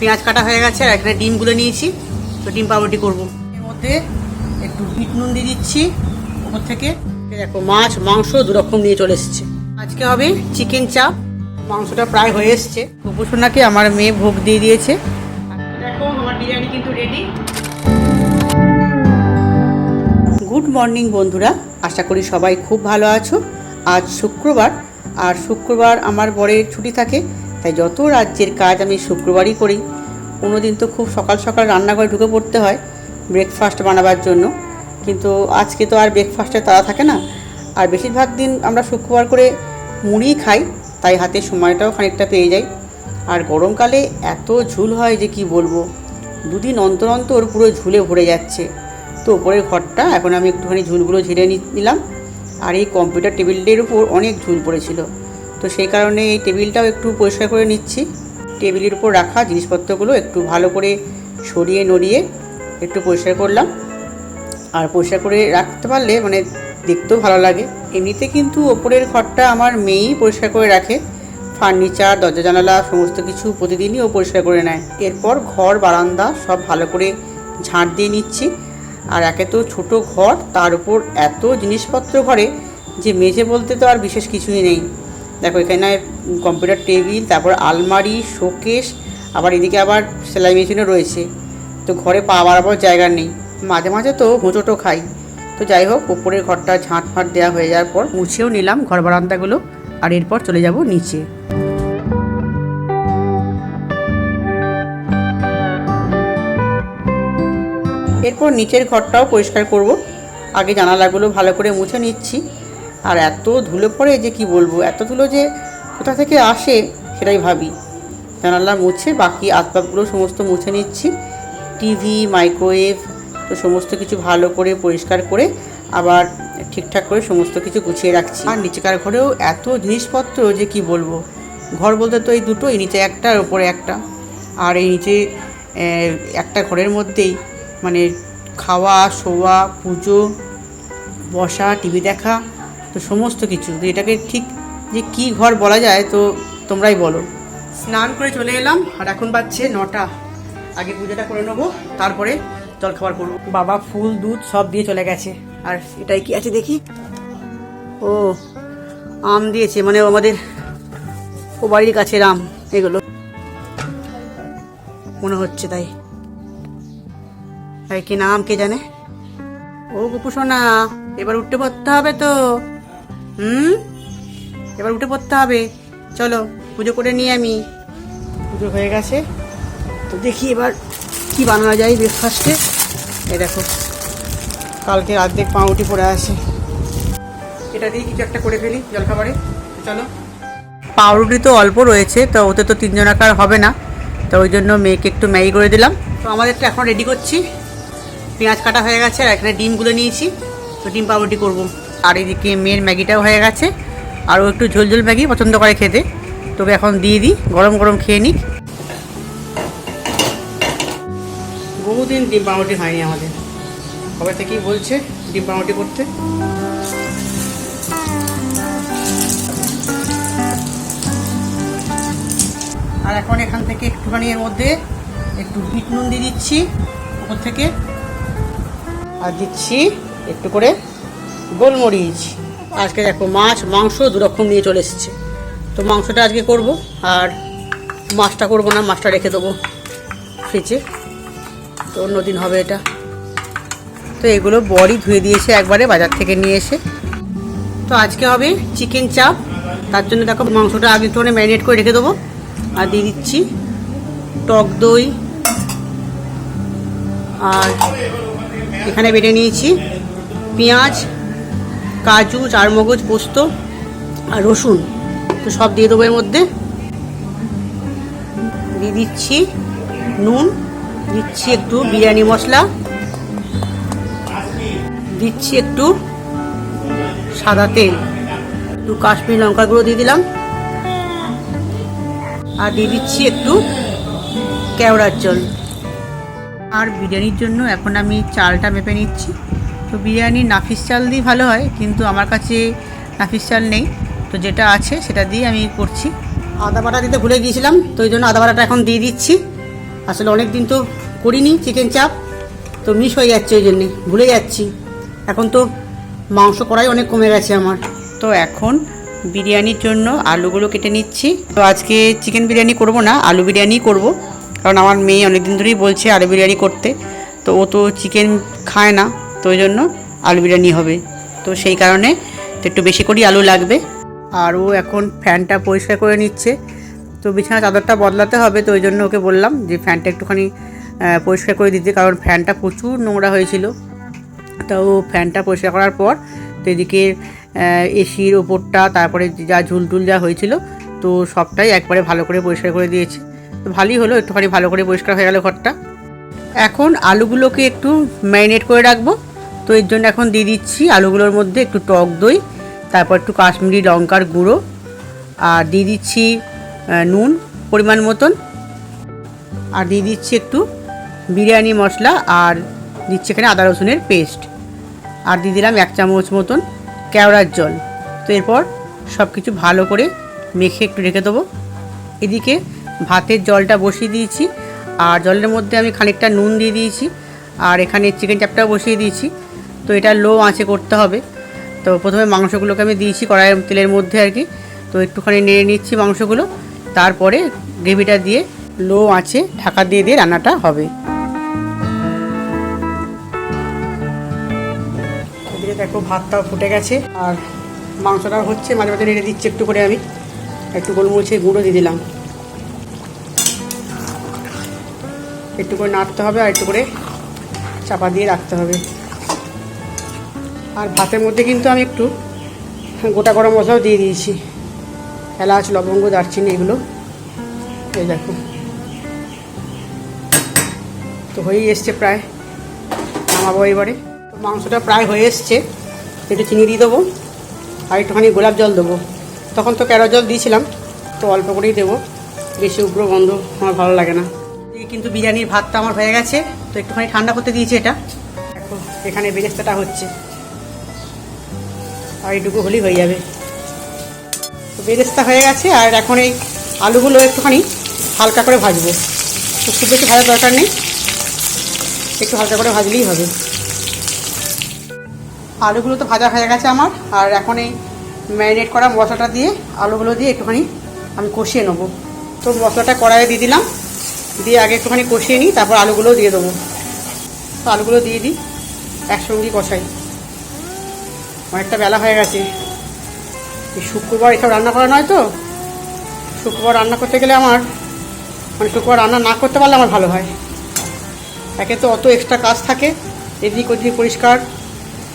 পেঁয়াজ কাটা হয়ে গেছে আর এখানে ডিম ডিমগুলো নিয়েছি। তো ডিম পাউরুটি করব। এর মধ্যে একটু বিট নুন দিয়ে দিচ্ছি। ওপর থেকে দেখো মাছ, মাংস দুরকম নিয়ে চলে এসেছে। আজকে হবে চিকেন চাপ। মাংসটা প্রায় হয়ে এসছে। কুপুসোনাকে আমার মেয়ে ভোগ দিয়ে দিয়েছে। দেখো, আমার বিরিয়ানি কিন্তু রেডি গুড মর্নিং বন্ধুরা। আশা করি সবাই খুব ভালো আছো। আজ শুক্রবার। আর শুক্রবার আমার বরের ছুটি থাকে। তাই যত রাজ্যের কাজ আমি শুক্রবারই করি। কোনো দিন তো খুব সকাল সকাল রান্নাঘরে ঢুকে পড়তে হয় ব্রেকফাস্ট বানাবার জন্য। কিন্তু আজকে তো আর ব্রেকফাস্টে তাড়া থাকে না। আর বেশিরভাগ দিন আমরা শুক্রবার করে মুড়ি খাই, তাই হাতে সময়টাও খানিকটা পেয়ে যাই। আর গরমকালে এত ঝুল হয় যে কি বলব? দুদিন অন্তর অন্তর পুরো ঝুলে ভরে যাচ্ছে। তো ওপরের ঘরটা এখন আমি একটুখানি ঝুলগুলো ঝেড়ে নিলাম। আর এই কম্পিউটার টেবিলটির উপর অনেক ঝুল পড়েছিল। তো সেই কারণে এই টেবিলটাও একটু পরিষ্কার করে নিচ্ছি। টেবিলের উপর রাখা জিনিসপত্রগুলো একটু ভালো করে সরিয়ে নড়িয়ে একটু পরিষ্কার করলাম। আর পরিষ্কার করে রাখতে পারলে মানে দেখতেও ভালো লাগে। এমনিতে কিন্তু ওপরের ঘরটা আমার মেয়েই পরিষ্কার করে রাখে। ফার্নিচার, দরজা, জানালা সমস্ত কিছু প্রতিদিনই ও পরিষ্কার করে নেয়। এরপর ঘর, বারান্দা সব ভালো করে ঝাঁট দিয়ে নিচ্ছি। আর একে তো ছোট ঘর, তার উপর এত জিনিসপত্র ঘরে যে মেঝে বলতে তো আর বিশেষ কিছুই নেই। দেখো, এখানে কম্পিউটার, টেবিল, তারপর আলমারি, শোকেস, আবার এদিকে আবার সেলাই মেশিনও রয়েছে। তো ঘরে পা বাড়াবার জায়গা নেই। মাঝে মাঝে তো হোঁচোটো খাই। তো যাই হোক ওপরের ঘরটা ঝাঁট ফাঁট দেওয়া হয়ে যাওয়ার পর মুছেও নিলাম ঘর বারান্দাগুলো আর এরপর চলে যাব নিচে। এরপর নিচের ঘরটাও পরিষ্কার করব। আগে জানালাগুলো ভালো করে মুছে নিচ্ছি। আর এত ধুলো পড়ে যে কি বলব? এত ধুলো যে কোথা থেকে আসে সেটাই ভাবি। জানালা মুছে বাকি আসবাবগুলো সমস্ত মুছে নিচ্ছি। টিভি, মাইক্রোওয়েভ, তো সমস্ত কিছু ভালো করে, পরিষ্কার করে, আবার ঠিকঠাক করে সমস্ত কিছু গুছিয়ে রাখছি। আর নিচেকার ঘরেও এত জিনিসপত্র যে কি বলব? ঘর বলতে তো এই দুটোই, নিচে একটা আর ওপরে একটা। আর এই নিচে একটা ঘরের মধ্যেই মানে খাওয়া, শোয়া, পুজো, বসা, টিভি দেখা তো সমস্ত কিছু। তো এটাকে ঠিক যে কি ঘর বলা যায় তো তোমরাই বলো। স্নান করে চলে এলাম আর এখন বাজছে নটা। আগে পুজোটা করে নেব তারপরে জলখাবার করব। বাবা ফুল দুধ সব দিয়ে চলে গেছে। আর এটাই কি আছে দেখি? ও আম দিয়েছে মানে আমাদের ও বাড়ির কাছের আম এগুলো। মনে হচ্ছে তাই। আর কি নাম কে জানে? ও গুপু সোনা এবার উঠতে পড়তে হবে তো। হুম? এবার উঠে পড়তে হবে। চলো, পুজো করে নিই আমি। পুজো হয়ে গেছে। তো দেখি এবার কি বানানো যায় ব্রেকফাস্টে এই দেখো, কালকে অর্ধেক পাউরুটি পড়ে আছে। এটা দিয়ে কিছু একটা করে ফেলি জলখাবারে। চলো। পাউরুটি তো অল্প রয়েছে, তো ওতে তো তিনজন তিনজনাকার হবে না। তো ওই জন্য মেয়েকে একটু ম্যাগি করে দিলাম। তো আমাদেরটা এখন রেডি করছি। পেঁয়াজ কাটা হয়ে গেছে আর এখানে ডিমগুলো নিয়েছি। তো ডিম পাউরুটি করব। আর এদিকে মেয়ের ম্যাগিটাও হয়ে গেছে। আরও একটু ঝোল ঝোল ম্যাগি পছন্দ করে খেতে। তবে এখন দিয়ে দিই, গরম গরম খেয়ে নিক। বহুদিন ডিম পাউরুটি হয়নি আমাদের। কবে থেকেই বলছে ডিম পাউরুটি করতে? আর এখন এখান থেকে একটুখানি এর মধ্যে একটু বিট নুন দিয়ে দিচ্ছি, ওপর থেকে। আর দিচ্ছি একটু করে গোলমরিচ। আজকে দেখো মাছ, মাংস দু রকম নিয়ে চলে এসেছে। তো মাংসটা আজকে করব, আর মাছটা করব না, মাছটা রেখে দেবো ফ্রিজে। তো অন্যদিন হবে এটা। তো এগুলো বড়ি ধুয়ে দিয়েছে একবারে, বাজার থেকে নিয়ে এসে। তো আজকে হবে চিকেন চাপ। তার জন্য দেখো মাংসটা আগে একটু ম্যারিনেট করে রেখে দেবো। আর দিয়ে দিচ্ছি টক দই। আর এখানে বেটে নিয়েছি পেঁয়াজ। কাজু, চারমগজ, পোস্ত আর রসুন। তো সব দিয়ে দেবো এর মধ্যে। দিয়ে দিচ্ছি নুন, দিচ্ছি একটু বিরিয়ানি মশলা, দিচ্ছি একটু সাদা তেল। একটু কাশ্মীর লঙ্কা গুঁড়ো দিয়ে দিলাম। আর দিয়ে দিচ্ছি একটু কেওড়ার জল। আর বিরিয়ানির জন্য এখন আমি চালটা মেপে নিচ্ছি। তো বিরিয়ানি নাফিস চাল দিয়ে ভালো হয়, কিন্তু আমার কাছে নাফিস চাল নেই। তো যেটা আছে সেটা দিয়ে আমি করছি। আদা বাটা দিতে ভুলে গিয়েছিলাম, তো ওই জন্য আদা বাটাটা এখন দিয়ে দিচ্ছি। আসলে অনেক দিন তো করিনি চিকেন চাপ, তো মিস হয়ে যাচ্ছে ওই জন্যে, ভুলে যাচ্ছি। এখন তো মাংস করাই অনেক কমে গেছে আমার। তো এখন বিরিয়ানির জন্য আলুগুলো কেটে নিচ্ছি। তো আজকে চিকেন বিরিয়ানি করব না, আলু বিরিয়ানি করব। কারণ আমার মেয়ে অনেক দিন ধরেই বলছে আলু বিরিয়ানি করতে। তো ও তো চিকেন খায় না। তো ওই জন্য আলু বিরিয়ানি হবে। তো সেই কারণে তো একটু বেশি করেই আলু লাগবে। আর ও এখন ফ্যানটা পরিষ্কার করে নিচ্ছে। তো বিছানা চাদরটা বদলাতে হবে, তো ওই জন্য ওকে বললাম যে ফ্যানটা একটুখানি পরিষ্কার করে দিতে, কারণ ফ্যানটা প্রচুর নোংরা হয়েছিল। তো ও ফ্যানটা পরিষ্কার করার পর তো এদিকে এসির ওপরটা, তারপরে যা ঝুলটুল যা হয়েছিল, তো সবটাই একবারে ভালো করে পরিষ্কার করে দিয়েছি। তো ভালোই হলো, একটুখানি ভালো করে পরিষ্কার হয়ে গেল ঘরটা। এখন আলুগুলোকে একটু ম্যারিনেট করে রাখব। তো এর জন্য এখন দিয়ে দিচ্ছি আলুগুলোর মধ্যে একটু টক দই, তারপর একটু কাশ্মীরি লঙ্কার গুঁড়ো, আর দিয়ে দিচ্ছি নুন পরিমাণ মতন, আর দিয়ে দিচ্ছি একটু বিরিয়ানি মশলা, আর দিচ্ছি এখানে আদা রসুনের পেস্ট, আর দিয়ে দিলাম এক চামচ মতন কেওড়ার জল। তো এরপর সব কিছু ভালো করে মেখে একটু রেখে দেবো। এদিকে ভাতের জলটা বসিয়ে দিয়েছি, আর জলের মধ্যে আমি খানিকটা নুন দিয়ে দিয়েছি, আর এখানে চিকেন চাপটাও বসিয়ে দিয়েছি। তো এটা লো আঁচে করতে হবে। তো প্রথমে মাংসগুলোকে আমি দিয়েছি কড়াই তেলের মধ্যে আর কি। তো একটুখানি নেড়ে নিচ্ছি মাংসগুলো। তারপরে গ্রেভিটা দিয়ে লো আঁচে ঢাকা দিয়ে দিয়ে রান্নাটা হবে। এদিকে দেখো ভাতটাও ফুটে গেছে আর মাংসটাও হচ্ছে, মাঝে মাঝে নেড়ে দিচ্ছি একটু করে আমি। একটু গোলমরিচের গুঁড়ো দিয়ে দিলাম। একটু করে নাড়তে হবে আর একটু করে চাপা দিয়ে রাখতে হবে। আর ভাতের মধ্যে কিন্তু আমি একটু গোটা গরম মশলাও দিয়ে দিয়েছি। এলাচ, লবঙ্গ, দারচিনি এগুলো। এই দেখো। তো হয়েই এসছে প্রায়। নামাবো এবারে। মাংসটা প্রায় হয়ে এসছে। একটু চিনি দিয়ে দেবো। আর একটুখানি গোলাপ জল দেবো। তখন তো কেরো জল দিয়েছিলাম। তো অল্প করেই দেবো। বেশি উগ্র গন্ধ আমার ভালো লাগে না। কিন্তু বিরিয়ানির ভাতটা আমার হয়ে গেছে। তো একটুখানি ঠান্ডা করতে দিয়েছি এটা। দেখো, এখানে বেরেস্তাটা হচ্ছে। আর এইটুকু হলেই হয়ে যাবে। তো বেরেস্তা হয়ে গেছে, আর এখন এই আলুগুলো একটুখানি হালকা করে ভাজবো। তো খুব বেশি ভাজার দরকার নেই, একটু হালকা করে ভাজলেই হবে। আলুগুলো তো ভাজা হয়ে গেছে আমার, আর এখন এই ম্যারিনেট করা মশলাটা দিয়ে আলুগুলো দিয়ে একটুখানি আমি কষিয়ে নেব। তো মশলাটা কড়াইয়ে দিয়ে দিলাম, দিয়ে আগে একটুখানি কষিয়ে নিই, তারপর আলুগুলো দিয়ে দেবো। তো আলুগুলো দিয়ে দিই, একসঙ্গেই কষাই। অনেকটা বেলা হয়ে গেছে। শুক্রবার এসব রান্না করা নয় তো? শুক্রবার রান্না করতে গেলে আমার মানে শুক্রবার রান্না না করতে পারলে আমার ভালো হয়। একে তো অত এক্সট্রা কাজ থাকে, এদিক ওদিক পরিষ্কার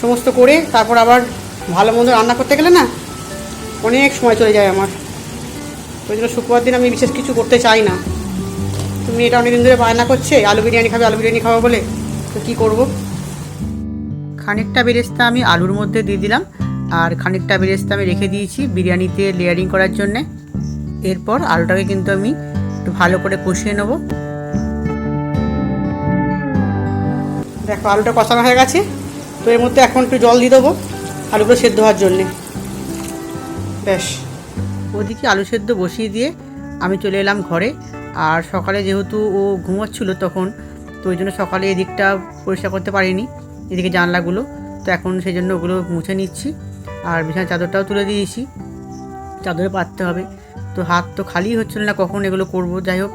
সমস্ত করে তারপর আবার ভালো মন্দ রান্না করতে গেলে না, অনেক সময় চলে যায় আমার। ওই জন্য শুক্রবার দিন আমি বিশেষ কিছু করতে চাই না। তুমি এটা অনেকদিন ধরে বায়না করছে, আলু বিরিয়ানি খাবে, আলু বিরিয়ানি খাব বলে, তো কী করব? খানিকটা বেরেস্তা আমি আলুর মধ্যে দিয়ে দিলাম, আর খানিকটা বেরেস্তা আমি রেখে দিয়েছি বিরিয়ানিতে লেয়ারিং করার জন্যে। এরপর আলুটাকে কিন্তু আমি একটু ভালো করে কষিয়ে নেব। দেখো, আলুটা কষানো হয়ে গেছে। তো এর মধ্যে এখন একটু জল দিয়ে দেবো আলুগুলো সেদ্ধ হওয়ার জন্যে। ব্যাস। ওদিকে আলু সেদ্ধ বসিয়ে দিয়ে আমি চলে এলাম ঘরে। আর সকালে যেহেতু ও ঘুমোচ্ছিল তখন, তো ওই জন্য সকালে এদিকটা পরিষ্কার করতে পারিনি। এদিকে জানলাগুলো, তো এখন সেই জন্য ওগুলো মুছে নিচ্ছি। আর বিছানার চাদরটাও তুলে দিয়েছি। চাদরে পাততে হবে। তো হাত তো খালি হচ্ছিল না, কখন এগুলো করব? যাই হোক,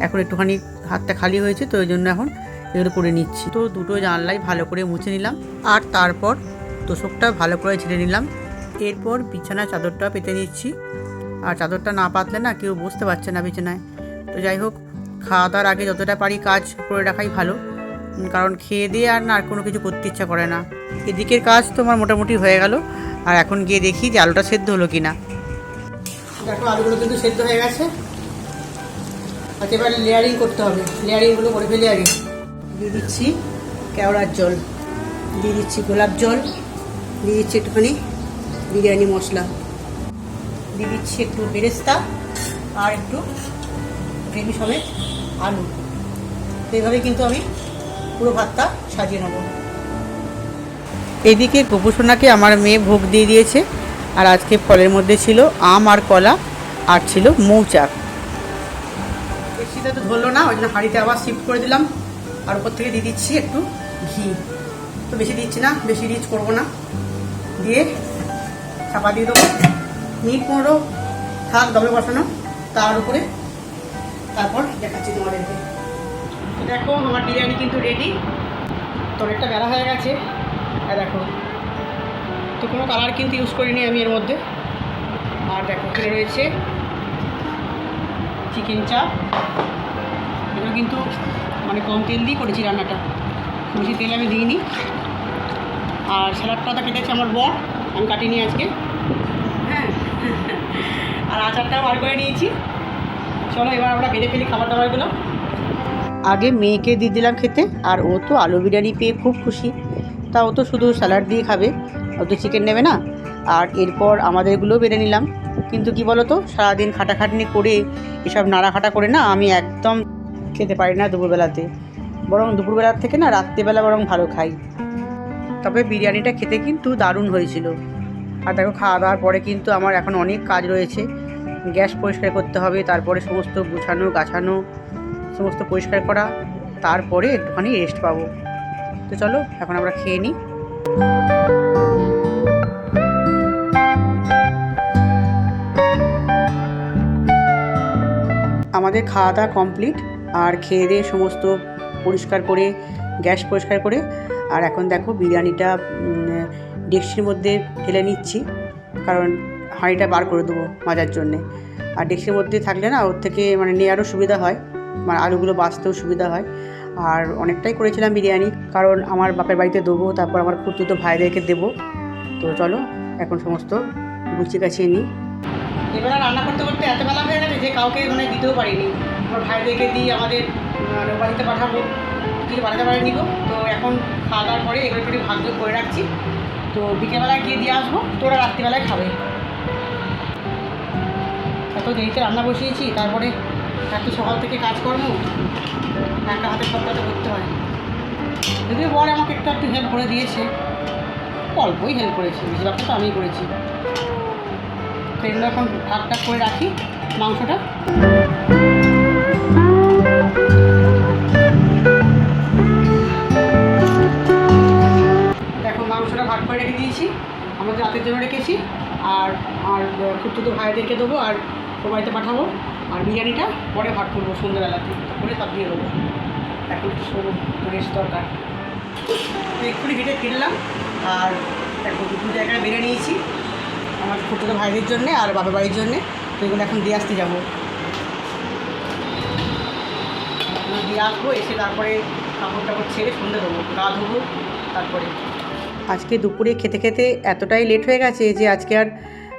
এখন একটুখানি হাতটা খালি হয়েছে, তো ওই জন্য এখন এগুলো করে নিচ্ছি। তো দুটো জানলাই ভালো করে মুছে নিলাম। আর তারপর তোষকটা ভালো করে ছেড়ে নিলাম। এরপর বিছানা চাদরটা পেতে নিচ্ছি। আর চাদরটা না পাতলে না কেউ বুঝতে পারছে না বিছানায়। তো যাই হোক, খাওয়া দাওয়ার আগে যতটা পারি কাজ করে রাখাই ভালো। কারণ খেয়ে দিয়ে আর না, আর কোনো কিছু করতে ইচ্ছা করে না। এদিকের কাজ তো আমার মোটামুটি হয়ে গেল, আর এখন গিয়ে দেখি যে আলুটা সেদ্ধ হলো কি না দেখো, আলুগুলো কিন্তু সেদ্ধ হয়ে গেছে। আচ্ছা এবার লেয়ারিং করতে হবে। লেয়ারিংগুলো করে ফেলি আগে। দিয়ে দিচ্ছি কেওড়ার জল। দিয়ে দিচ্ছি গোলাপ জল। দিয়ে দিচ্ছি একটুখানি বিরিয়ানি মশলা। দিয়ে দিচ্ছি একটু বেরেস্তা আর একটু গ্রেভি সমেত আলু। এইভাবে কিন্তু আমি পুরো ভাতটা সাজিয়ে নেব। এদিকে গোপুসোনাকে আমার মেয়ে ভোগ দিয়ে দিয়েছে, আর আজকে ফলের মধ্যে ছিল আম আর কলা, আর ছিল মৌচাক। ডেকচিতে তো ধরলো না, ওই জন্য হাঁড়িতে আবার শিফট করে দিলাম, আর উপর থেকে দিয়ে দিচ্ছি একটু ঘি। তো বেশি দিচ্ছি না, বেশি রিচ করব না। দিয়ে চাপা দিয়ে দেবো মিনিট পনেরো থাক, দমে বসানো, তার উপরে তারপর দেখাচ্ছি তোমাদেরকে। দেখো, আমার বিরিয়ানি কিন্তু রেডি তোর একটা বেলা হয়ে গেছে। আর দেখো, তো কোনো কালার কিন্তু ইউজ করিনি আমি এর মধ্যে। আর দেখো, এখানে রয়েছে চিকেন চাপ এগুলো কিন্তু মানে কম তেল দিয়ে করেছি রান্নাটা। বেশি তেল আমি দিইনি। আর স্যালাড পাতা কেটেছে আমার বর, আমি কাটিনি আজকে। হ্যাঁ আর আচারটাও বার করে নিয়েছি। চলো, এবার আমরা বেড়ে ফেলি খাবার দাবারগুলো আগে মেয়েকে দিয়ে দিলাম খেতে, আর ও তো আলু বিরিয়ানি পেয়ে খুব খুশি। তা ও তো শুধু স্যালাড দিয়ে খাবে, ও তো চিকেন নেবে না। আর এরপর আমাদেরগুলোও বেড়ে নিলাম। কিন্তু কি বলো তো সারাদিন খাটাখাটনি করে এসব নাড়াখাটা করে না আমি একদম খেতে পারি না দুপুরবেলাতে। বরং দুপুরবেলার থেকে না রাত্রিবেলা বরং ভালো খাই। তবে বিরিয়ানিটা খেতে কিন্তু দারুণ হয়েছিল। আর দেখো খাওয়া দাওয়ার পরে কিন্তু আমার এখন অনেক কাজ রয়েছে। গ্যাস পরিষ্কার করতে হবে, তারপরে সমস্ত গুছানো, গাছানো সমস্ত পরিষ্কার করা তারপরে একটুখানি রেস্ট পাবো। তো চলো এখন আমরা খেয়ে নিই। আমাদের খাওয়া দাওয়া কমপ্লিট আর খেয়ে দিয়ে সমস্ত পরিষ্কার করে গ্যাস পরিষ্কার করে আর এখন দেখো বিরিয়ানিটা উম, ডেকচির মধ্যে ঢেলে নিচ্ছি কারণ হাঁড়িটা বার করে দেবো মাজার জন্যে। আর ডেকচির মধ্যে থাকলে না ওর থেকে মানে নেওয়ারও সুবিধা হয়। মানে আলুগুলো বাঁচতেও সুবিধা হয়। আর অনেকটাই করেছিলাম বিরিয়ানি, কারণ আমার বাপের বাড়িতে দেবো, তারপর আমার খুঁড়তুতো ভাইদেরকে দেবো। তো চলো, এখন সমস্ত গুছিয়ে গাছিয়ে নিই। এবার রান্না করতে করতে এত বেলা হয়ে গেছে যে কাউকে মানে দিতেও পারিনি। আমার ভাইদেরকে দিই আমাদের বাড়িতে পাঠাবো। কিছু পাঠাতে পারিনি গো। তো এখন খাওয়া দাওয়ার পরে এগুলো একটু ভাগ্য করে রাখছি। তো বিকেলবেলায় গিয়ে দিয়ে আসব তোরা রাত্রিবেলায় খাবে। এত দেরিতে রান্না বসিয়েছি, তারপরে এত সকাল থেকে কাজকর্ম, একটা হাতে সবটা তো করতে হয়। যদিও বর আমাকে একটু একটু হেল্প করে দিয়েছে অল্পই হেল্প করেছে, বেশিরভাগটা তো আমিই করেছি। তো এগুলো এখন ভাগ টাক করে রাখি, মাংসটা। দেখো, মাংসটা ভাগ করে রেখে দিয়েছি আমাদের রাতের জন্য রেখেছি, আর আর খুঁড়তুতো ভাইদেরকে দেবো, আর ওর বাড়িতে পাঠাবো। আর বিরিয়ানিটা পরে ভাগ করব সন্ধ্যেবেলাতে করে সব দিয়ে দেবো। এখন সরু রেস্ট দরকার এক্ষুনি হেঁটে ফিরলাম, আর এখন দুটো জায়গায় বেড়ে নিয়েছি, আমার খুঁড়তুতো ভাইদের জন্যে আর বাবার বাড়ির জন্যে, তো এগুলো এখন দিয়ে আসতে যাব। দিয়ে আসব, এসে তারপরে কাপড় টাপড় ছেড়ে সন্ধে দেবো, গা ধোবো, তারপরে। আজকে দুপুরে খেতে খেতে এতটাই লেট হয়ে গেছে যে আজকে আর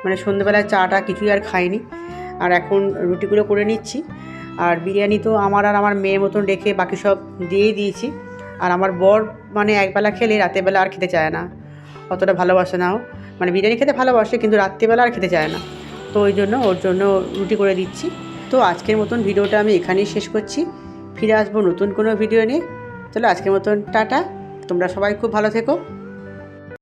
মানে সন্ধ্যেবেলায় চাটা কিছুই আর খাইনি। আর এখন রুটিগুলো করে নিচ্ছি। আর বিরিয়ানি তো আমার আর আমার মেয়ের মতন রেখে বাকি সব দিয়েই দিয়েছি। আর আমার বর মানে একবেলা খেলে রাতেরবেলা আর খেতে চায় না। অতটা ভালোবাসে নাও মানে বিরিয়ানি খেতে ভালোবাসে কিন্তু রাত্রিবেলা আর খেতে চায় না। তো ওই জন্য ওর জন্য রুটি করে দিচ্ছি। তো আজকের মতন ভিডিওটা আমি এখানেই শেষ করছি। ফিরে আসব নতুন কোনো ভিডিও নিয়ে। চলো আজকের মতন টাটা। তোমরা সবাই খুব ভালো থেকো।